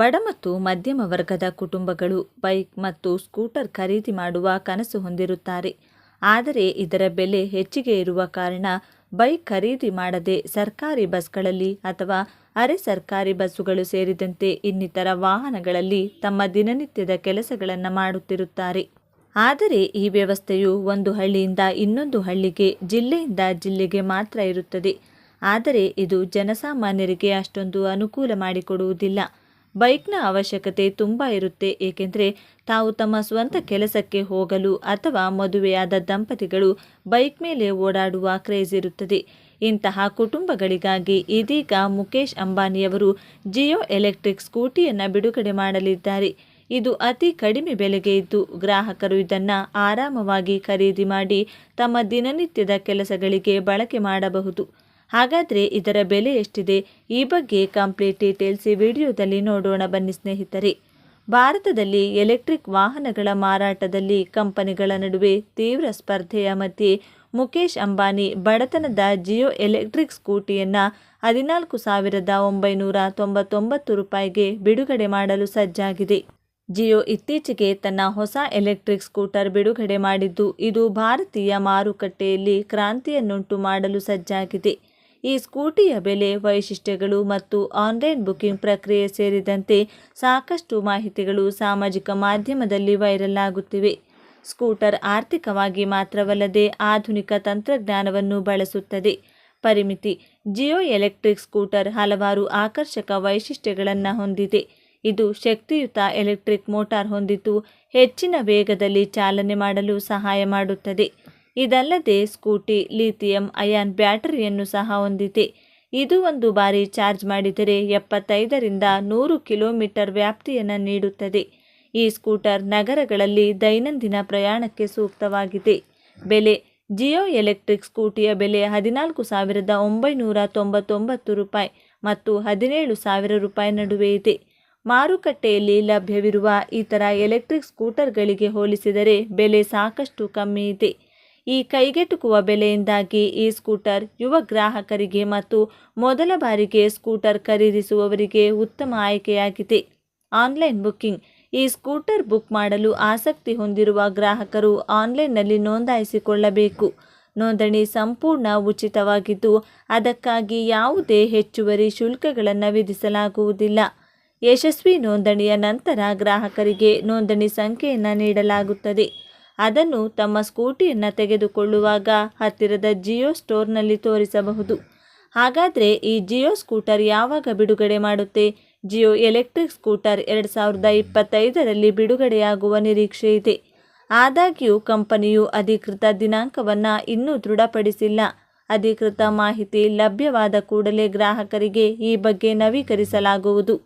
ಬಡ ಮತ್ತು ಮಧ್ಯಮ ವರ್ಗದ ಕುಟುಂಬಗಳು, ಬೈಕ್ ಮತ್ತು ಸ್ಕೂಟರ್ ಖರೀದಿ ಮಾಡುವ ಕನಸು ಹೊಂದಿರುತ್ತಾರೆ. ಆದರೆ ಇದರ ಬೆಲೆ ಹೆಚ್ಚಿಗೆ ಇರುವ ಕಾರಣ ಬೈಕ್ ಖರೀದಿ ಮಾಡದೆ ಸರ್ಕಾರಿ ಬಸ್ಗಳಲ್ಲಿ ಅಥವಾ ಅರೆ ಸರ್ಕಾರಿ ಬಸ್ಸುಗಳು ಸೇರಿದಂತೆ ಇನ್ನಿತರ ವಾಹನಗಳಲ್ಲಿ ತಮ್ಮ ದಿನನಿತ್ಯದ ಕೆಲಸಗಳನ್ನು ಮಾಡುತ್ತಿರುತ್ತಾರೆ. ಆದರೆ ಈ ವ್ಯವಸ್ಥೆಯು ಒಂದು ಹಳ್ಳಿಯಿಂದ ಇನ್ನೊಂದು ಹಳ್ಳಿಗೆ, ಜಿಲ್ಲೆಯಿಂದ ಜಿಲ್ಲೆಗೆ ಮಾತ್ರ ಇರುತ್ತದೆ. ಆದರೆ ಇದು ಜನಸಾಮಾನ್ಯರಿಗೆ ಅಷ್ಟೊಂದು ಅನುಕೂಲ ಮಾಡಿಕೊಡುವುದಿಲ್ಲ. ಬೈಕ್ನ ಅವಶ್ಯಕತೆ ತುಂಬ ಇರುತ್ತೆ, ಏಕೆಂದರೆ ತಾವು ತಮ್ಮ ಸ್ವಂತ ಕೆಲಸಕ್ಕೆ ಹೋಗಲು ಅಥವಾ ಮದುವೆಯಾದ ದಂಪತಿಗಳು ಬೈಕ್ ಮೇಲೆ ಓಡಾಡುವ ಕ್ರೇಜ್ ಇರುತ್ತದೆ. ಇಂತಹ ಕುಟುಂಬಗಳಿಗಾಗಿ ಇದೀಗ ಮುಕೇಶ್ ಅಂಬಾನಿಯವರು ಜಿಯೋ ಎಲೆಕ್ಟ್ರಿಕ್ ಸ್ಕೂಟಿಯನ್ನು ಬಿಡುಗಡೆ ಮಾಡಲಿದ್ದಾರೆ. ಇದು ಅತಿ ಕಡಿಮೆ ಬೆಲೆಗೆ ಇದ್ದು ಗ್ರಾಹಕರು ಇದನ್ನು ಆರಾಮವಾಗಿ ಖರೀದಿ ಮಾಡಿ ತಮ್ಮ ದಿನನಿತ್ಯದ ಕೆಲಸಗಳಿಗೆ ಬಳಕೆ ಮಾಡಬಹುದು. ಹಾಗಾದರೆ ಇದರ ಬೆಲೆ ಎಷ್ಟಿದೆ? ಈ ಬಗ್ಗೆ ಕಂಪ್ಲೀಟ್ ಡೀಟೇಲ್ಸ್ ವಿಡಿಯೋದಲ್ಲಿ ನೋಡೋಣ ಬನ್ನಿ ಸ್ನೇಹಿತರೆ. ಭಾರತದಲ್ಲಿ ಎಲೆಕ್ಟ್ರಿಕ್ ವಾಹನಗಳ ಮಾರಾಟದಲ್ಲಿ ಕಂಪನಿಗಳ ನಡುವೆ ತೀವ್ರ ಸ್ಪರ್ಧೆಯ ಮಧ್ಯೆ ಮುಖೇಶ್ ಅಂಬಾನಿ ಬಡತನದ ಜಿಯೋ ಎಲೆಕ್ಟ್ರಿಕ್ ಸ್ಕೂಟಿಯನ್ನು ಹದಿನಾಲ್ಕು ಸಾವಿರದ ಒಂಬೈನೂರ ತೊಂಬತ್ತೊಂಬತ್ತು ರೂಪಾಯಿಗೆ ಬಿಡುಗಡೆ ಮಾಡಲು ಸಜ್ಜಾಗಿದೆ. ಜಿಯೋ ಇತ್ತೀಚೆಗೆ ತನ್ನ ಹೊಸ ಎಲೆಕ್ಟ್ರಿಕ್ ಸ್ಕೂಟರ್ ಬಿಡುಗಡೆ ಮಾಡಿದ್ದು, ಇದು ಭಾರತೀಯ ಮಾರುಕಟ್ಟೆಯಲ್ಲಿ ಕ್ರಾಂತಿಯನ್ನುಂಟು ಮಾಡಲು ಸಜ್ಜಾಗಿದೆ. ಈ ಸ್ಕೂಟಿಯ ಬೆಲೆ, ವೈಶಿಷ್ಟ್ಯಗಳು ಮತ್ತು ಆನ್ಲೈನ್ ಬುಕಿಂಗ್ ಪ್ರಕ್ರಿಯೆ ಸೇರಿದಂತೆ ಸಾಕಷ್ಟು ಮಾಹಿತಿಗಳು ಸಾಮಾಜಿಕ ಮಾಧ್ಯಮದಲ್ಲಿ ವೈರಲ್ ಆಗುತ್ತಿವೆ. ಸ್ಕೂಟರ್ ಆರ್ಥಿಕವಾಗಿ ಮಾತ್ರವಲ್ಲದೆ ಆಧುನಿಕ ತಂತ್ರಜ್ಞಾನವನ್ನು ಬಳಸುತ್ತದೆ. ಪರಿಮಿತಿ, ಜಿಯೋ ಎಲೆಕ್ಟ್ರಿಕ್ ಸ್ಕೂಟರ್ ಹಲವಾರು ಆಕರ್ಷಕ ವೈಶಿಷ್ಟ್ಯಗಳನ್ನು ಹೊಂದಿದೆ. ಇದು ಶಕ್ತಿಯುತ ಎಲೆಕ್ಟ್ರಿಕ್ ಮೋಟಾರ್ ಹೊಂದಿದ್ದು ಹೆಚ್ಚಿನ ವೇಗದಲ್ಲಿ ಚಾಲನೆ ಮಾಡಲು ಸಹಾಯ ಮಾಡುತ್ತದೆ. ಇದಲ್ಲದೆ ಸ್ಕೂಟಿ, ಲಿಥಿಯಂ, ಅಯಾನ್ ಬ್ಯಾಟರಿಯನ್ನು ಸಹ ಹೊಂದಿದೆ. ಇದು ಒಂದು ಬಾರಿ ಚಾರ್ಜ್ ಮಾಡಿದರೆ ಎಪ್ಪತ್ತೈದರಿಂದ ನೂರು ಕಿಲೋಮೀಟರ್ ವ್ಯಾಪ್ತಿಯನ್ನು ನೀಡುತ್ತದೆ. ಈ ಸ್ಕೂಟರ್ ನಗರಗಳಲ್ಲಿ ದೈನಂದಿನ ಪ್ರಯಾಣಕ್ಕೆ ಸೂಕ್ತವಾಗಿದೆ. ಬೆಲೆ, ಜಿಯೋ ಎಲೆಕ್ಟ್ರಿಕ್ ಸ್ಕೂಟಿಯ ಬೆಲೆ ಹದಿನಾಲ್ಕು ಸಾವಿರದ ಒಂಬೈನೂರ ತೊಂಬತ್ತೊಂಬತ್ತು ರೂಪಾಯಿ ಮತ್ತು ಹದಿನೇಳು ಸಾವಿರ ರೂಪಾಯಿ ನಡುವೆ ಇದೆ. ಮಾರುಕಟ್ಟೆಯಲ್ಲಿ ಲಭ್ಯವಿರುವ ಇತರ ಎಲೆಕ್ಟ್ರಿಕ್ ಸ್ಕೂಟರ್ಗಳಿಗೆ ಹೋಲಿಸಿದರೆ ಬೆಲೆ ಸಾಕಷ್ಟು ಕಮ್ಮಿ ಇದೆ. ಈ ಕೈಗೆಟುಕುವ ಬೆಲೆಯಿಂದಾಗಿ ಈ ಸ್ಕೂಟರ್ ಯುವ ಗ್ರಾಹಕರಿಗೆ ಮತ್ತು ಮೊದಲ ಬಾರಿಗೆ ಸ್ಕೂಟರ್ ಖರೀದಿಸುವವರಿಗೆ ಉತ್ತಮ ಆಯ್ಕೆಯಾಗಿದೆ. Online booking. ಈ ಸ್ಕೂಟರ್ ಬುಕ್ ಮಾಡಲು ಆಸಕ್ತಿ ಹೊಂದಿರುವ ಗ್ರಾಹಕರು ಆನ್ಲೈನ್ನಲ್ಲಿ ನೋಂದಾಯಿಸಿಕೊಳ್ಳಬೇಕು. ನೋಂದಣಿ ಸಂಪೂರ್ಣ ಉಚಿತವಾಗಿದ್ದು, ಅದಕ್ಕಾಗಿ ಯಾವುದೇ ಹೆಚ್ಚುವರಿ ಶುಲ್ಕಗಳನ್ನು ವಿಧಿಸಲಾಗುವುದಿಲ್ಲ. ಯಶಸ್ವಿ ನೋಂದಣಿಯ ನಂತರ ಗ್ರಾಹಕರಿಗೆ ನೋಂದಣಿ ಸಂಖ್ಯೆಯನ್ನು ನೀಡಲಾಗುತ್ತದೆ. ಅದನ್ನು ತಮ್ಮ ಸ್ಕೂಟಿಯನ್ನು ತೆಗೆದುಕೊಳ್ಳುವಾಗ ಹತ್ತಿರದ ಜಿಯೋ ಸ್ಟೋರ್ನಲ್ಲಿ ತೋರಿಸಬಹುದು. ಹಾಗಾದರೆ ಈ ಜಿಯೋ ಸ್ಕೂಟರ್ ಯಾವಾಗ ಬಿಡುಗಡೆ ಮಾಡುತ್ತೆ? ಜಿಯೋ ಎಲೆಕ್ಟ್ರಿಕ್ ಸ್ಕೂಟರ್ ಎರಡು ಸಾವಿರದ ಇಪ್ಪತ್ತೈದರಲ್ಲಿ ಬಿಡುಗಡೆಯಾಗುವ ನಿರೀಕ್ಷೆ ಇದೆ. ಆದಾಗ್ಯೂ, ಕಂಪನಿಯು ಅಧಿಕೃತ ದಿನಾಂಕವನ್ನು ಇನ್ನೂ ದೃಢಪಡಿಸಿಲ್ಲ. ಅಧಿಕೃತ ಮಾಹಿತಿ ಲಭ್ಯವಾದ ಕೂಡಲೇ ಗ್ರಾಹಕರಿಗೆ ಈ ಬಗ್ಗೆ ನವೀಕರಿಸಲಾಗುವುದು.